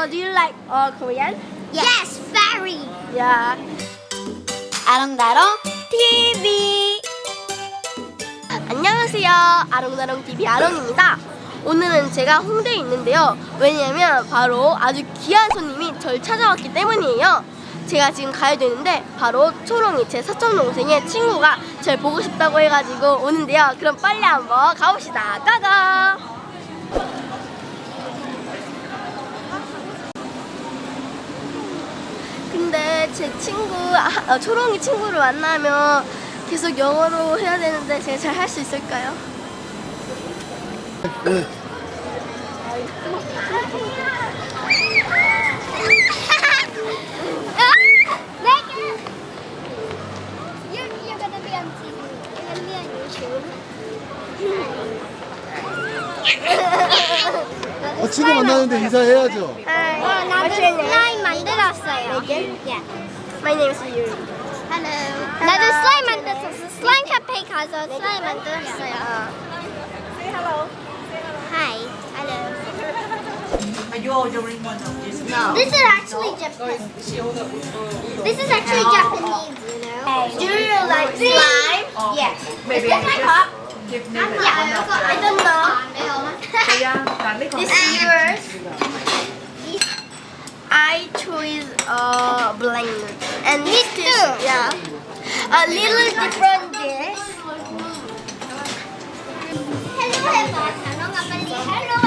Uh, do you like uh, Korean? Yes, very. Yeah. 아름다롱 TV. 안녕하세요. 아롱다롱 TV 아롱입니다. 오늘은 제가 홍대에 있는데요. 왜냐면 바로 아주 귀한 손님이 절 찾아왔기 때문이에요. 제가 지금 가야 되는데 바로 초롱이 제 사촌 동생의 친구가 절 보고 싶다고 해가지고 오는데요. 그럼 빨리 한번 가봅시다. 가가. 근데 제 친구 아, 어, 초롱이 친구를 만나면 계속 영어로 해야 되는데 제가 잘 할 수 있을까요? Megan, you're you're gonna be on TV. You're gonna be on YouTube. 어, 친구 만나는데 인사해야죠. Hi. 어, 나도 What's your name? 슬라임 만들었어요. Yeah. My name is Yuri. Hello. 나도 슬라임 만들었어. 슬라임 카페 가서 슬라임 만들었어요. Say hello. Hi. Hello. Are you ordering one of these? No. This is actually Japanese. This is actually Japanese, you know. Do you like slime? Yes. Maybe Is this my just cup? give me the one of I don't know. Kaya, dali ko. This is yours. I choose a blank. And me too. Yeah. A little different this. Hello, hello. Hello,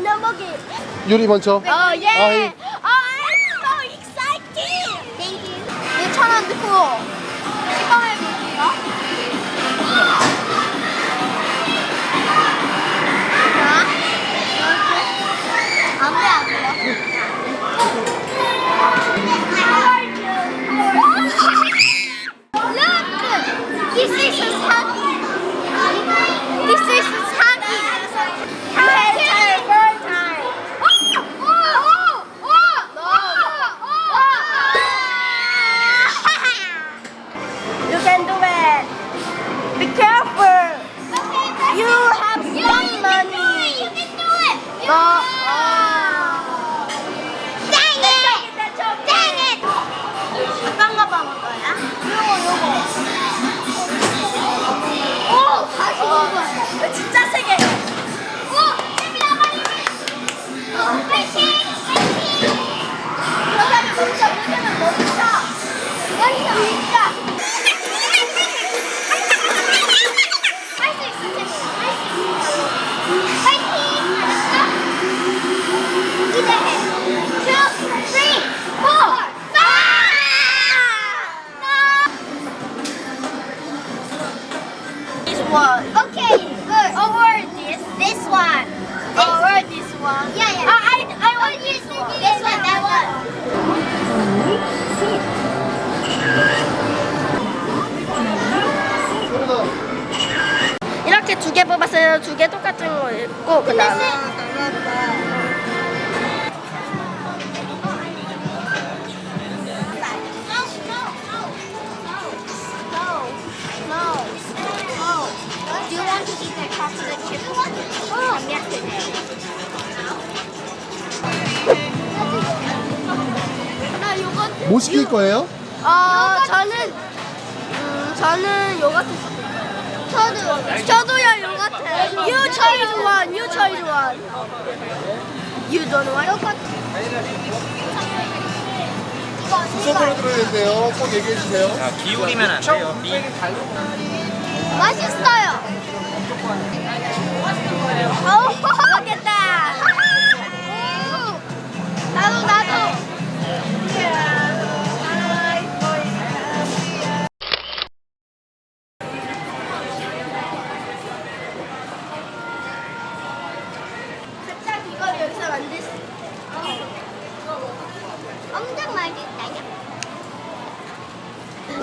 Inamogi, Inamogi. 유리 먼저. Oh yeah. 아이. Oh, I'm so excited. Thank you. 6,000원 넣고 one. Okay, good. Over this. This one. Over this one. Yeah, yeah. I, I, I want this one. This one, that one. 이렇게 두 개 뽑았어요. 두 개 똑같은 거 있고 그 다음에 뭐 시킬 거예요? 어 저는 음 저는 요거트. 저도 저도요 요거트. You choose one. You choose one. You don't want 요거트. 수속으로 들어야 되는데요. 꼭 얘기해 주세요. 자, 기울이면 안 돼요. 미. 맛있어요.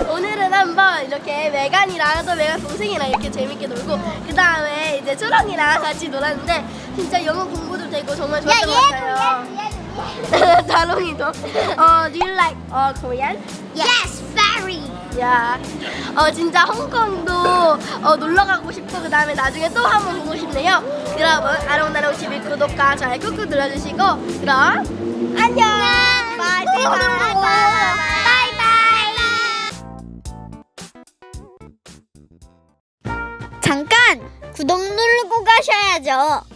오늘은 한번 이렇게 메간이랑 또 메간 동생이랑 이렇게 재밌게 놀고 그 다음에 이제 초롱이랑 같이 놀았는데 진짜 영어 공부도 되고 정말 야 좋았던 것 같아요. 다롱이도. 어, do you like uh, Korean? Yes, very. 야, 어 진짜 홍콩도 어, 놀러 가고 싶고 그 다음에 나중에 또 한 번 보고 싶네요. 여러분 아롱다롱 TV 구독과 좋아요 꾹꾹 눌러주시고 그럼 안녕. 바이 바이 바이 바